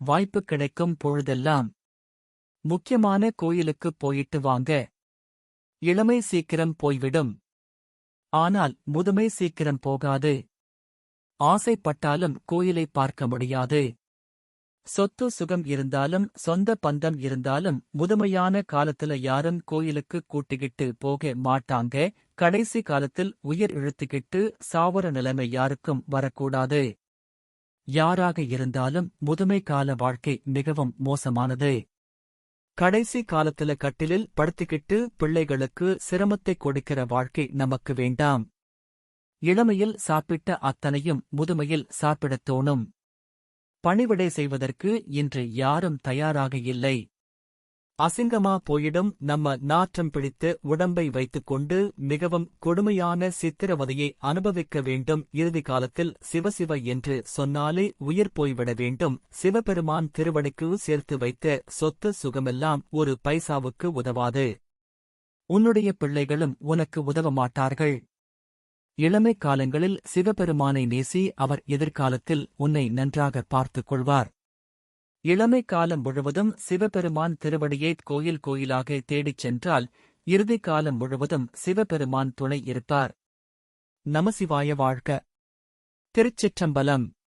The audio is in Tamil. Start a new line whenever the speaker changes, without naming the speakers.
வாய்ப்பு கிடைக்கும் பொழுதெல்லாம் முக்கியமான கோயிலுக்குப் போயிட்டு வாங்க. இளமை சீக்கிரம் போய்விடும். ஆனால் முதுமை சீக்கிரம் போகாது. ஆசைப்பட்டாலும் கோயிலை பார்க்க முடியாது. சொத்து சுகம் இருந்தாலும் சொந்த பந்தம் இருந்தாலும் முதுமையான காலத்துல யாரும் கோயிலுக்கு கூட்டிக்கிட்டு போக மாட்டாங்க. கடைசி காலத்தில் உயிர் இழுத்துக்கிட்டு சாவர நிலைமை யாருக்கும் வரக்கூடாது. யாராக இருந்தாலும் முதுமை கால வாழ்க்கை மிகவும் மோசமானது. கடைசி காலத்துல கட்டிலில் படுத்துக்கிட்டு பிள்ளைகளுக்கு சிரமத்தை கொடுக்கிற வாழ்க்கை நமக்கு வேண்டாம். இளமையில் சாப்பிட்ட அத்தனையும் முதுமையில் சாப்பிடத் தோணும். பணிவிடை செய்வதற்கு இன்று யாரும் தயாராக இல்லை. அசிங்கமா போயிடும். நம்ம நாற்றம் பிடித்து உடம்பை வைத்துக்கொண்டு மிகவும் கொடுமையான சித்திரவதையை அனுபவிக்க வேண்டும். இறுதி காலத்தில் சிவசிவ என்று சொன்னாலே உயிர் போய்விட வேண்டும். சிவபெருமான் திருவடிக்கு சேர்த்து வைத்த சொத்து சுகமெல்லாம் ஒரு பைசாவுக்கு உதவாது. உன்னுடைய பிள்ளைகளும் உனக்கு உதவ மாட்டார்கள். இளமை காலங்களில் சிவபெருமானை நேசி அவர் எதிர்காலத்தில் உன்னை நன்றாக பார்த்துக் கொள்வார். இளமை காலம் முழுவதும் சிவபெருமான் திருவடியை கோயில் கோயிலாக தேடிச் சென்றால் இறுதி காலம் முழுவதும் சிவபெருமான் துணை இருப்பார். நமசிவாய வாழ்க. திருச்சிற்றம்பலம்.